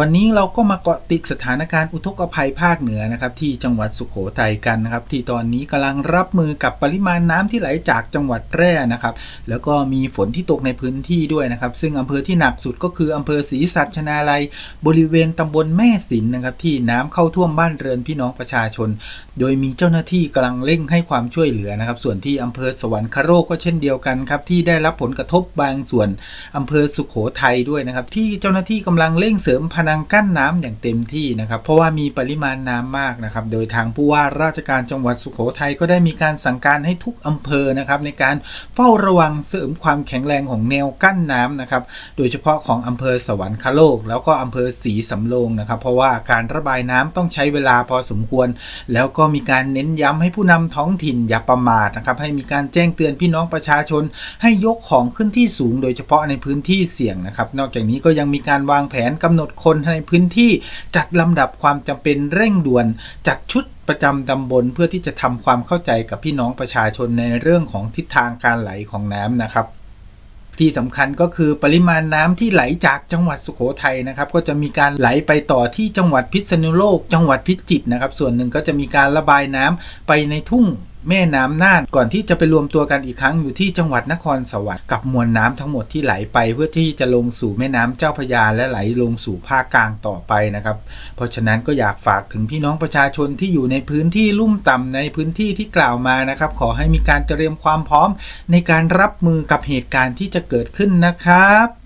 วันนี้เราก็มาเกาะติดสถานการณ์อุทกภัยภาคเหนือนะครับ ที่จังหวัดสุขโขทัยกันนะครับ ที่ตอนนี้กำลังรับมือกับปริมาณน้ำที่ไหลจากจังหวัดแพร่นะครับ แล้วก็มีฝนที่ตกในพื้นที่ด้วยนะครับ ซึ่งอำเภอที่หนักสุดก็คืออำเภอศรีสัชนาลัย บริเวณตำบลแม่สินนะครับ ที่น้ำเข้าท่วมบ้านเรือนพี่น้องประชาชน โดยมีเจ้าหน้าที่กำลังเร่งให้ความช่วยเหลือนะครับ ส่วนที่อำเภอสวรรคโลกก็เช่นเดียวกันครับที่ได้รับผลกระทบบางส่วนอำเภอสุขโขทัยด้วยนะครับ ที่เจ้าหน้าที่กำลังเร่งเสริมพันงกั้นน้ำอย่างเต็มที่นะครับ เพราะว่ามีปริมาณน้ำมากนะครับ โดยทางผู้ว่าราชการจังหวัดสุโขทัยก็ได้มีการสั่งการให้ทุกอำเภอนะครับในการเฝ้าระวังเสริมความแข็งแรงของแนวกั้นน้ำนะครับ โดยเฉพาะของอำเภอสวรรคโลก แล้วก็อำเภอศรีสำโรงนะครับ เพราะว่าการระบายน้ำต้องใช้เวลาพอสมควร แล้วก็มีการเน้นย้ำให้ผู้นำท้องถิ่นอย่าประมาทนะครับ ให้มีการแจ้งเตือนพี่น้องประชาชน ให้ยกของขึ้นที่สูง โดยเฉพาะในพื้นที่เสี่ยงนะครับ นอกจากนี้ก็ยังมีการวางแผนกำหนดคนในพื้นที่จัดลำดับความจำเป็นเร่งด่วนจัดชุดประจำตำบลเพื่อที่จะทำความเข้าใจกับพี่น้องประชาชนในเรื่องของทิศทางการไหลของน้ำนะครับที่สำคัญก็คือปริมาณน้ำที่ไหลจากจังหวัดสุโขทัยนะครับ ก็จะมีการไหลไปต่อที่จังหวัดพิษณุโลก จังหวัดพิจิตรนะครับ ส่วนหนึ่งก็จะมีการระบายน้ำไปในทุ่ง แม่น้ำน่านก่อนที่จะไปรวมตัวกันอีกครั้งอยู่ที่จังหวัดนครสวรรค์กับมวลน้ำทั้งหมดที่ไหลไป เพื่อที่จะลงสู่แม่น้ำเจ้าพระยาและไหลลงสู่ภาคกลางต่อไปนะครับ เพราะฉะนั้นก็อยากฝากถึงพี่น้องประชาชนที่อยู่ในพื้นที่ลุ่มต่ำในพื้นที่ที่กล่าวมานะครับ ขอให้มีการเตรียมความพร้อมในการรับมือกับเหตุการณ์ที่จะเกิดขึ้นนะครับ